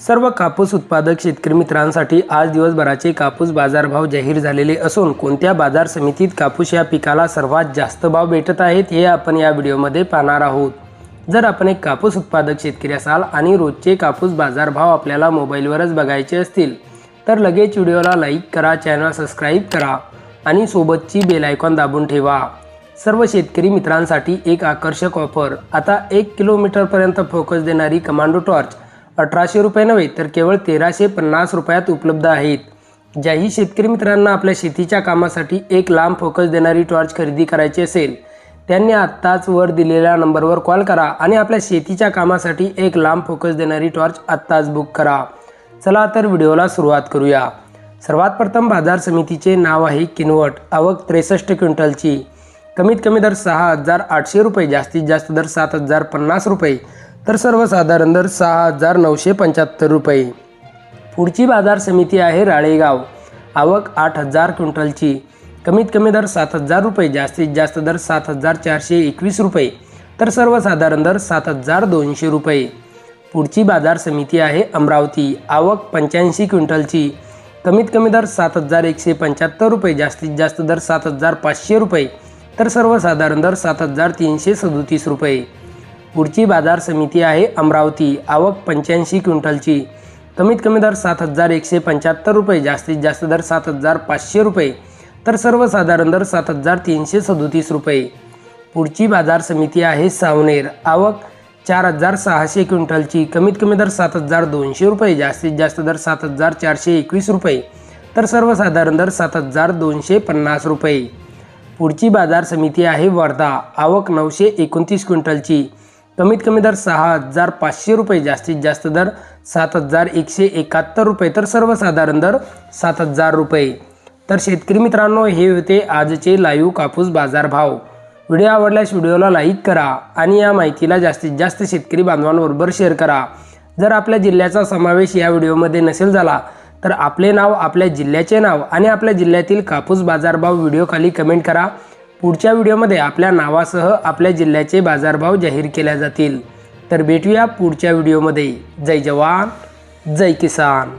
सर्व कापूस उत्पादक शेतकरी मित्रांसाठी आज दिवसभराचे कापूस बाजारभाव जाहीर झालेले असून कोणत्या बाजार समितीत कापूस या पिकाला सर्वात जास्त भाव भेटत आहेत हे आपण या व्हिडिओमध्ये पाहणार आहोत. जर आपण एक कापूस उत्पादक शेतकरी असाल आणि रोजचे कापूस बाजारभाव आपल्याला मोबाईलवरच बघायचे असतील तर लगेच व्हिडिओला लाईक करा चॅनल सबस्क्राईब करा आणि सोबतची बेल आयकॉन दाबून ठेवा. सर्व शेतकरी मित्रांसाठी एक आकर्षक ऑफर. आता एक किलोमीटरपर्यंत फोकस देणारी कमांडो टॉर्च अठराशे रुपये नव्हे तर केवळ तेराशे पन्नास रुपयात उपलब्ध आहेत. ज्याही शेतकरी मित्रांना आपल्या शेतीच्या कामासाठी एक लांब फोकस देणारी टॉर्च खरेदी करायची असेल त्यांनी आत्ताच वर दिलेल्या नंबरवर कॉल करा आणि आपल्या शेतीच्या कामासाठी एक लांब फोकस देणारी टॉर्च आत्ताच बुक करा. चला तर व्हिडिओला सुरुवात करूया. सर्वात प्रथम बाजार समितीचे नाव आहे किनवट आवक त्रेसष्ट क्विंटलची. कमीत कमी दर सहा हजार आठशे रुपये जास्तीत जास्त दर सात हजार पन्नास रुपये तर सर्वसाधारण दर सहा हजार नऊशे पंच्याहत्तर रुपये. पुढची बाजार समिती आहे राळेगाव. आवक आठ हजार क्विंटलची. कमीत कमी दर सात हजार रुपये जास्तीत जास्त दर सात हजार चारशे एकवीस रुपये तर सर्वसाधारण दर सात हजार दोनशे रुपये. पुढची बाजार समिती आहे अमरावती. आवक पंच्याऐंशी क्विंटलची. कमीत कमी दर सात हजार एकशे पंच्याहत्तर रुपये जास्तीत जास्त दर सात हजार पाचशे रुपये तर सर्वसाधारण दर सात हजार तीनशे सदोतीस रुपये. पुढची बाजार समिती आहे अमरावती आवक पंच्याऐंशी क्विंटलची. कमीत कमी दर सात हजार एकशे पंच्याहत्तर रुपये जास्तीत जास्त दर सात हजार पाचशे रुपये. तर सर्वसाधारण दर सात हजार तीनशे सदोतीस रुपये. पुढची बाजार समिती आहे सावनेर आवक चार हजार सहाशे क्विंटलची. कमीत कमी दर सात हजार दोनशे रुपये जास्तीत जास्त दर सात हजार चारशे एकवीस रुपये. तर सर्वसाधारण दर सात हजार दोनशे पन्नास रुपये. पुढची बाजार समिती आहे वर्धा. आवक नऊशे एकोणतीस क्विंटलची. कमीत कमी दर सहा हजार पाचशे रुपये जास्तीत जास्त दर सात हजार एकशे एकाहत्तर रुपये तर सर्वसाधारण दर सात हजार रुपये. तर शेतकरी मित्रांनो हे होते आजचे लाईव्ह कापूस बाजारभाव. व्हिडिओ आवडल्यास व्हिडिओला लाईक करा आणि या माहितीला जास्तीत जास्त शेतकरी बांधवांबरोबर शेअर करा. जर आपल्या जिल्ह्याचा समावेश या व्हिडिओमध्ये नसेल झाला तर आपले नाव आपल्या जिल्ह्याचे नाव आणि आपल्या जिल्ह्यातील कापूस बाजारभाव व्हिडिओ खाली कमेंट करा. पुढच्या व्हिडिओमध्ये आपल्या नावासह आपल्या जिल्ह्याचे बाजारभाव जाहीर केल्या जातील. तर भेटूया पुढच्या व्हिडिओमध्ये जय जवान जय किसान.